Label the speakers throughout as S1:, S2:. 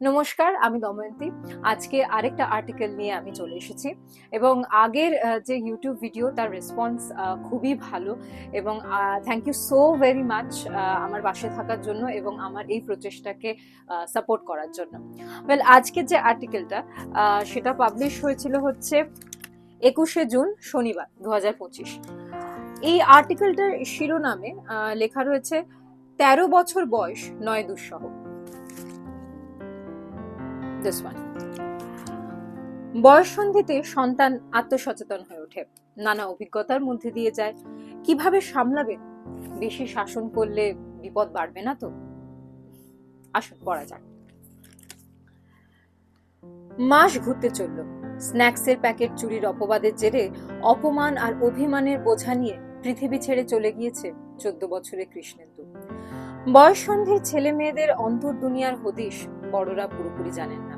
S1: নমস্কার, আমি দময়ন্তী। আজকে আরেকটা আর্টিকেল নিয়ে আমি চলে এসেছি এবং আগের যে ইউটিউব ভিডিও তার রেসপন্স খুবই ভালো এবং thank you so very much আমার পাশে থাকার জন্য এবং আমার এই প্রচেষ্টাকে সাপোর্ট করার জন্য। ওয়েল আজকের যে আর্টিকেলটা সেটা পাবলিশ হয়েছিল হচ্ছে একুশে জুন, শনিবার দু হাজার পঁচিশ। এই আর্টিকেলটার শিরোনামে লেখা রয়েছে, তেরো বছর বয়স, নয় দুঃসহ। দিস ওয়ান বয়ঃসন্ধিতে সন্তান আত্মসচেতন হয়ে ওঠে। নানা অভিজ্ঞতার মধ্যে দিয়ে যায়। কীভাবে সামলাবে? বেশি শাসন করলে বিপদ বাড়বে না তো? আসুন, পড়া যাক। মাস ঘুরতে চলল। স্ন্যাক্সের প্যাকেট চুরির অপবাদের জেরে অপমান আর অভিমানের বোঝা নিয়ে পৃথিবী ছেড়ে চলে গিয়েছে চোদ্দ বছরের কৃষ্ণেন্দু। বয়ঃসন্ধির ছেলে মেয়েদের অন্তর দুনিয়ার হদিশ বড়রা পুরোপুরি জানেন না।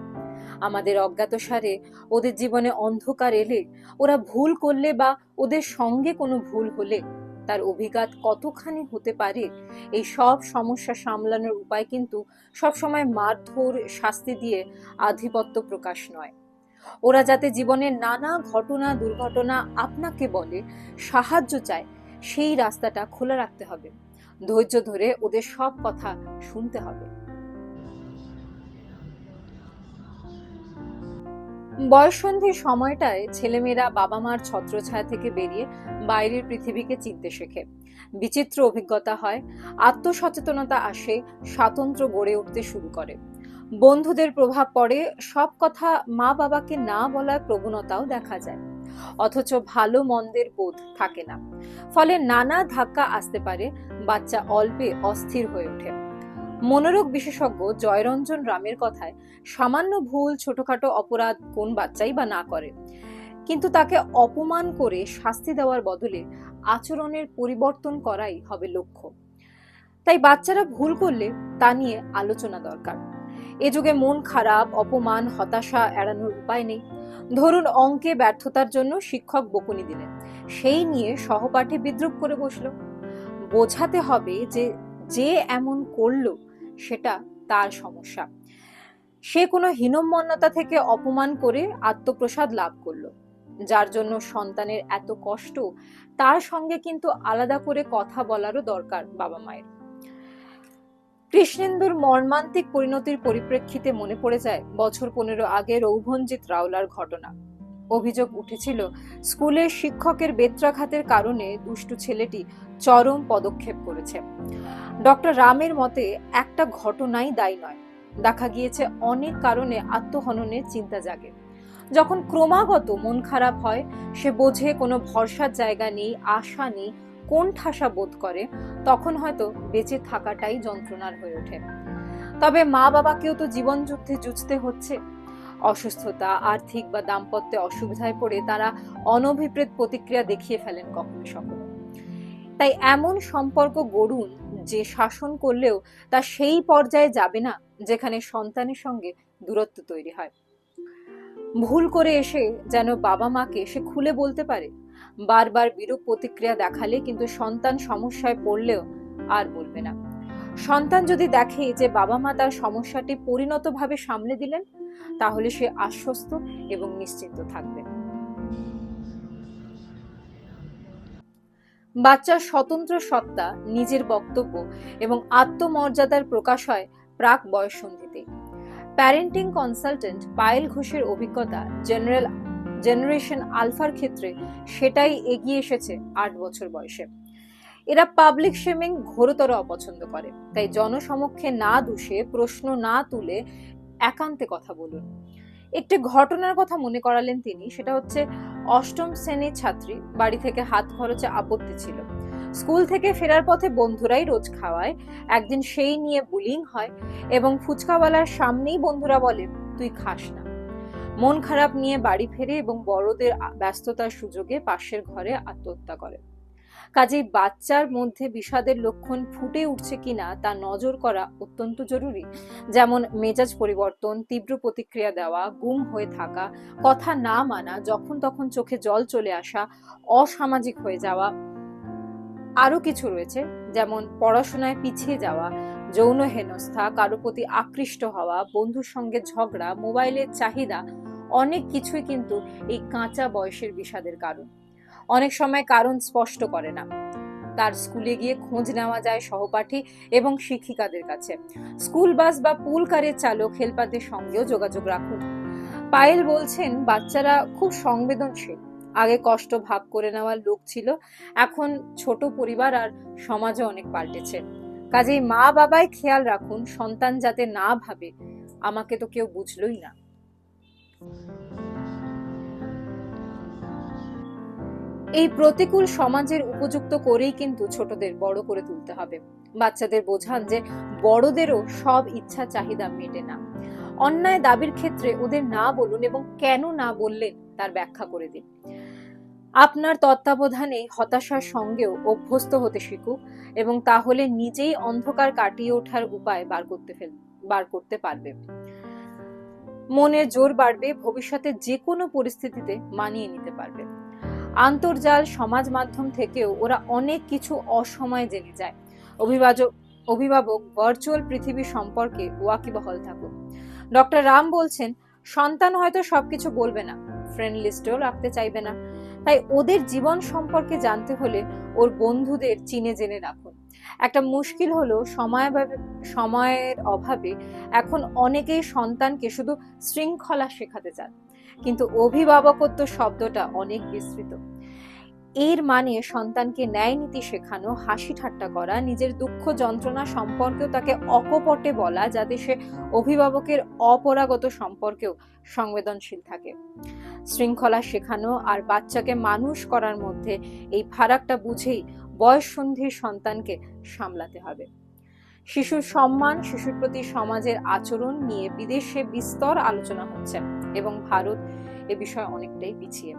S1: আমাদের অজ্ঞাতসারে ওদের জীবনে অন্ধকার এলে ওরা ভুল করলে বা ওদের সঙ্গে কোনো ভুল হলে তার অভিঘাত কতখানি হতে পারে, এই সব সমস্যা সামলানোর উপায় কিন্তু সবসময় মারধর, শাস্তি দিয়ে আধিপত্য প্রকাশ নয়। ওরা যাতে জীবনের নানা ঘটনা, দুর্ঘটনা আপনাকে বলে, সাহায্য চায়, সেই রাস্তাটা খোলা রাখতে হবে। ধৈর্য ধরে ওদের সব কথা শুনতে হবে। বয়ঃসন্ধির সময়টায় ছেলেমেয়েরা বাবা মার ছত্রছায়া থেকে বেরিয়ে বাইরের পৃথিবীকে চিনতে শেখে। বিচিত্র অভিজ্ঞতা হয়, আত্মসচেতনতা আসে স্বাতন্ত্র গড়ে উঠতে শুরু করে। বন্ধুদের প্রভাব পড়ে, সব কথা মা বাবাকে না বলার প্রবণতাও দেখা যায়। অথচ ভালো মন্দের বোধ থাকে না। ফলে নানা ধাক্কা আসতে পারে বাচ্চা অল্পে অস্থির হয়ে ওঠে। মনোরোগ বিশেষজ্ঞ জয়রঞ্জন রামের কথায়, সামান্য ভুল, ছোটখাটো অপরাধ কোন বাচ্চাই বা না করে। কিন্তু তাকে অপমান করে শাস্তি দেওয়ার বদলে আচরণের পরিবর্তন করাই হবে লক্ষ্য। তাই বাচ্চারা ভুল করলে তা নিয়ে আলোচনা দরকার। এ যুগে মন খারাপ, অপমান, হতাশা এড়ানোর উপায় নেই। ধরুন অঙ্কে ব্যর্থতার জন্য শিক্ষক বকুনি দিলেন। সেই নিয়ে সহপাঠী বিদ্রুপ করে বসল। বোঝাতে হবে যে যে এমন করল, সেটা তার সমস্যা। সে কোনো হীনম্মন্যতা থেকে অপমান করে আত্মপ্রসাদ লাভ করল। যার জন্য সন্তানের এত কষ্ট, তার সঙ্গে কিন্তু আলাদা করে কথা বলারও দরকার বাবা মায়ের। কৃষ্ণেন্দুর মর্মান্তিক পরিণতির পরিপ্রেক্ষিতে মনে পড়ে যায় বছর পনেরো আগে রৌভনজিৎ রাওলার ঘটনা। অভিযোগ উঠেছিল, স্কুলের শিক্ষকের বেত্রাঘাতের কারণে দুষ্টু ছেলেটি চরম পদক্ষেপ করেছে। ডক্টর রামের মতে, একটা ঘটনাই দায়ী নয়। দেখা গিয়েছে অনেক কারণে আত্মহননের চিন্তা জাগে। যখন ক্রমাগত মন খারাপ হয়, সে বোঝে কোনো ভরসার জায়গা নেই, আশা নেই, কোন ঠাসা বোধ করে, তখন হয়তো বেঁচে থাকাটাই যন্ত্রণার হয়ে ওঠে। তবে মা বাবাকেও তো জীবন যুদ্ধে জুঝতে হচ্ছে। অসুস্থতা, আর্থিক বা দাম্পত্যে অসুবিধায় পড়ে তারা অনভিপ্রেত প্রতিক্রিয়া দেখিয়ে ফেলেন কখনো সখনো তাই এমন সম্পর্ক গড়ুন যে শাসন করলেও তা সেই পর্যায়ে যাবে না যেখানে সন্তানের সঙ্গে দূরত্ব তৈরি হয়। ভুল করে এসে যেন বাবা মাকে সে খুলে বলতে পারে, বারবার বিরূপ প্রতিক্রিয়া দেখালে কিন্তু সন্তান সমস্যায় পড়লেও আর বলবে না। সন্তান যদি দেখে যে বাবা মা তার সমস্যাটি পরিণতভাবে সামলে দিলেন, তাহলে সে আশ্বস্ত এবং নিশ্চিন্ত থাকবে। বাচ্চার স্বতন্ত্র সত্তা, নিজের বক্তব্য এবং আত্মমর্যাদার প্রকাশ হয় প্রাক বয়ঃসন্ধিতে প্যারেন্টিং কনসালটেন্ট পায়েল ঘোষের অভিজ্ঞতা জেনারেল, জেনারেশন আলফার ক্ষেত্রে সেটাই এগিয়ে এসেছে আট বছর বয়সে। এরা পাবলিক শেমিং ঘোরতর অপছন্দ করে। তাই জনসমক্ষে না দুষে, প্রশ্ন না তুলে একান্তে কথা বলুন। একটি ঘটনার কথা মনে করালেন তিনি, সেটা হচ্ছে অষ্টম শ্রেণির ছাত্রী, বাড়ি থেকে হাত খরচে আপত্তি ছিল। স্কুল থেকে ফেরার পথে বন্ধুরাই রোজ খাওয়ায়, একদিন সেই নিয়ে বুলিং হয় এবং ফুচকাওয়ালার সামনেই বন্ধুরা বলে, তুই খাস না। মন খারাপ নিয়ে বাড়ি ফেরে এবং বড়দের ব্যস্ততার সুযোগে পাশের ঘরে আত্মহত্যা করে। কাজেই বাচ্চার মধ্যে বিষাদের লক্ষণ ফুটে উঠছে কিনা তা নজর করা অত্যন্ত জরুরি। যেমন মেজাজ পরিবর্তন, তীব্র প্রতিক্রিয়া দেওয়া, গুম হয়ে থাকা, কথা না মানা, যখন তখন চোখে জল চলে আসা, অসামাজিক হয়ে যাওয়া আরও কিছু রয়েছে। যেমন পড়াশোনায় পিছিয়ে যাওয়া, যৌন হেনস্থা, কারও প্রতি আকৃষ্ট হওয়া, বন্ধুর সঙ্গে ঝগড়া, মোবাইলের চাহিদা, অনেক কিছুই কিন্তু এই কাঁচা বয়সের বিষাদের কারণ। অনেক সময় কারণ স্পষ্ট করে না। তার স্কুলে গিয়ে খোঁজ নেওয়া যায় সহপাঠী এবং শিক্ষিকাদের কাছে। স্কুল বাস বা পুল কারের চালক, হেল্পারদের সঙ্গেও যোগাযোগ রাখুন। পায়েল বলছেন, বাচ্চারা খুব সংবেদনশীল। আগে কষ্ট ভাগ করে নেওয়ার লোক ছিল। এখন ছোট পরিবার আর সমাজও অনেক পাল্টেছে। কাজেই মা বাবাই খেয়াল রাখুন, সন্তান যাতে না ভাবে, আমাকে তো কেউ বুঝলই না। এই প্রতিকূল সমাজের উপযুক্ত করেই কিন্তু ছোটদের বড় করে তুলতে হবে। বাচ্চাদের বোঝান যে বড়দেরও সব ইচ্ছা চাহিদা মেটে না। অন্যায় দাবির ক্ষেত্রে ওদের না বলুন এবং কেন না বললেন তার ব্যাখ্যা করে দিন। আপনার তত্ত্বাবধানে হতাশার সঙ্গেও অভ্যস্ত হতে শিখুক এবং তাহলে নিজেই অন্ধকার কাটিয়ে ওঠার উপায় বার করতে ফেল বার করতে পারবে। মনের জোর বাড়বে, ভবিষ্যতে যে কোনো পরিস্থিতিতে মানিয়ে নিতে পারবে। আন্তর্জাল সমাজ মাধ্যম থেকেও ওরা অনেক কিছু অসময়ে জেনে যায়। অভিভাবক অভিভাবক ভার্চুয়াল পৃথিবী সম্পর্কে ওয়াকিবহল থাকুক। ডক্টর রাম বলছেন, সন্তান হয়তো সবকিছু বলবে না ফ্রেন্ড লিস্টেও রাখতে চাইবে না। তাই ওদের জীবন সম্পর্কে জানতে হলে ওর বন্ধুদের চিনে জেনে রাখুন। একটা মুশকিল হলো সময় সময়ের অভাবে এখন অনেকেই সন্তানকে শুধু শৃঙ্খলা শেখাতে চান। কিন্তু অভিভাবকত্ব শব্দটা অনেক বিস্তৃত। এর মানে সন্তানকে ন্যায় নীতি শেখানো, হাসি ঠাট্টা করা, নিজের দুঃখ যন্ত্রণা সম্পর্কেও তাকে অকপটে বলা যাতে সে অভিভাবকের অপরাগত সম্পর্কেও সংবেদনশীল থাকে। শৃঙ্খলা শেখানো আর বাচ্চাকে মানুষ করার মধ্যে এই ফারাকটা বুঝেই বয়সন্ধির সন্তানকে সামলাতে হবে। শিশুর সম্মান, শিশুর প্রতি সমাজের আচরণ নিয়ে বিদেশে বিস্তর আলোচনা হচ্ছে এবং ভারত এ বিষয়ে অনেকটাই পিছিয়ে।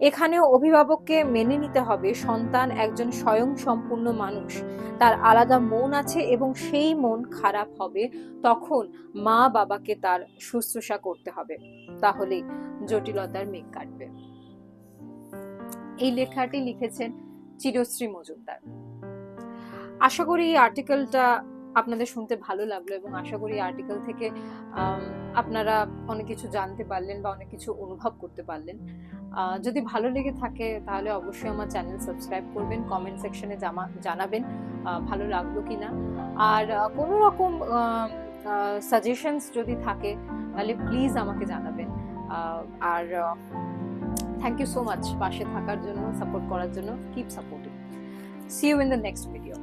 S1: এখানেও অভিভাবককে মেনে নিতে হবে, সন্তান একজন স্বয়ং সম্পূর্ণ মানুষ, তার আলাদা মন আছে এবং সেই মন খারাপ হবে তখন মা বাবাকে তার শুশ্রূষা করতে হবে, তাহলেই জটিলতার মেঘ কাটবে। এই লেখাটি লিখেছেন চিরশ্রী মজুমদার। আশা করি এই আর্টিকেলটা আপনাদের শুনতে ভালো লাগল এবং আশা করি আর্টিকেল থেকে আপনারা অনেক কিছু জানতে পারলেন বা অনেক কিছু অনুভব করতে পারলেন। যদি ভালো লেগে থাকে তাহলে অবশ্যই আমার চ্যানেল সাবস্ক্রাইব করবেন কমেন্ট সেকশনে জামা, জানাবেন ভালো লাগল কি না আর কোনো রকম সাজেশনস যদি থাকে তাহলে প্লিজ আমাকে জানাবেন। আর থ্যাংক ইউ সো মাচ পাশে থাকার জন্য সাপোর্ট করার জন্য। Keep supporting see you in the next video